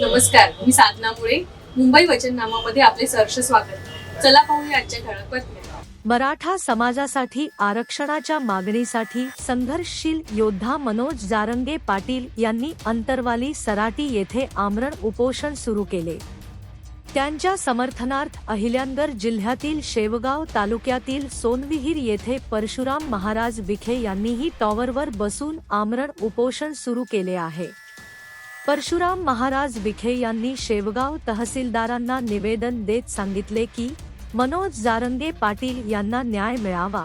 नमस्कार मी साधना मुळे. मुंबई वचननामामध्ये आपले सहर्ष स्वागत. चला पाहूया आजच्या ठळक बातम्या. मराठा समाजासाठी आरक्षणाच्या मागणीसाठी संघर्षशील योद्धा मनोज जारंगे पाटील यांनी अंतरवाली सराटी येथे आमरण उपोषण सुरू केले. त्यांच्या समर्थनार्थ अहिल्यानगर जिल्ह्यातील शेवगाव तालुक्यातील सोनविहीर येथे परशुराम महाराज विखे यांनीही टॉवरवर बसून आमरण उपोषण सुरू केले आहे. परशुराम महाराज विखे यांनी शेवगाव तहसीलदारांना निवेदन देत सांगितले की मनोज जारंगे पाटील यांना न्याय मिळावा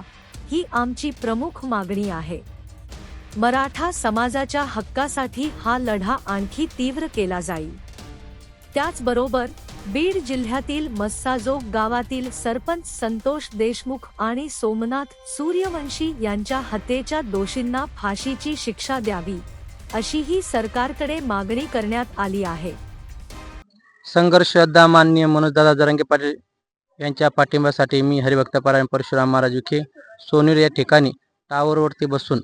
ही आमची प्रमुख मागणी आहे. मराठा समाजाच्या हक्कासाठी हा लढा आणखी तीव्र केला जाईल. त्याचबरोबर बीड जिल्ह्यातील मस्साजोग गावातील सरपंच संतोष देशमुख आणि सोमनाथ सूर्यवंशी यांच्या हत्येच्या दोषींना फाशीची शिक्षा द्यावी. अशीही सरकारकडे मागणी करण्यात आली आहे. संघर्ष श्रद्धा माननीय मनोजदादा जरंगे पाटील यांच्या पाठिंब्यासाठी मी हरिभक्तपरायण परशुराम महाराज विखे सोनेर या ठिकाणी टावरवरती बसून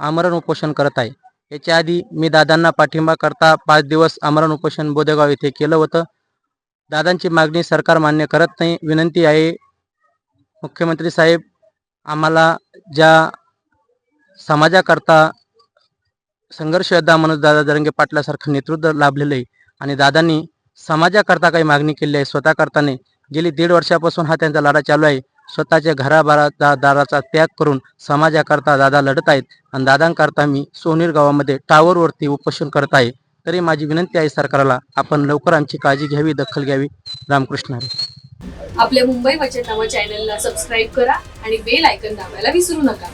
आमरण उपोषण करत आहे. याच्या आधी मी दादांना पाठिंबा करता पाच दिवस आमरण उपोषण बोदेगाव येथे केलं होतं. दादांची मागणी सरकार मान्य करत नाही. विनंती आहे मुख्यमंत्री साहेब आम्हाला ज्या समाजाकरता संघर्ष योद्धा दादा जरंगे पाटलासारखं नेतृत्व लाभलेलं आहे आणि दादांनी समाजाकरता काही मागणी केली आहे स्वतः करताना गेली दीड वर्षापासून हा त्यांचा लढा चालू आहे. स्वतःच्या घराबारा दाराचा त्याग करून समाजाकरता दादा लढत आहेत आणि दादांकरता मी सोनीर गावामध्ये टावरवरती उपोषण करत आहे. तरी माझी विनंती आहे सरकारला आपण लवकर आमची काळजी घ्यावी दखल घ्यावी. रामकृष्ण आपल्या मुंबई वचननामा चॅनलला सबस्क्राईब करा आणि बेल आयकन दाबायला विसरू नका.